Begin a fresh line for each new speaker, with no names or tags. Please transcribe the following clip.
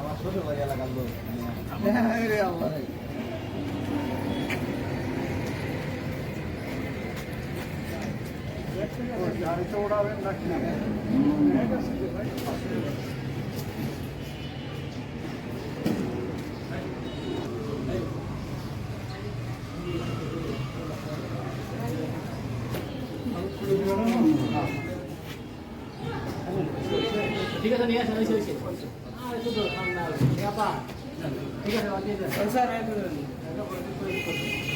আমার ছোটো বাড়ি এলাকার লোক
গাড়িতে উড়াবেন নাকি
ঠিক আছে নিয়ে আসেন 你把，这个呢？我这个三十二分。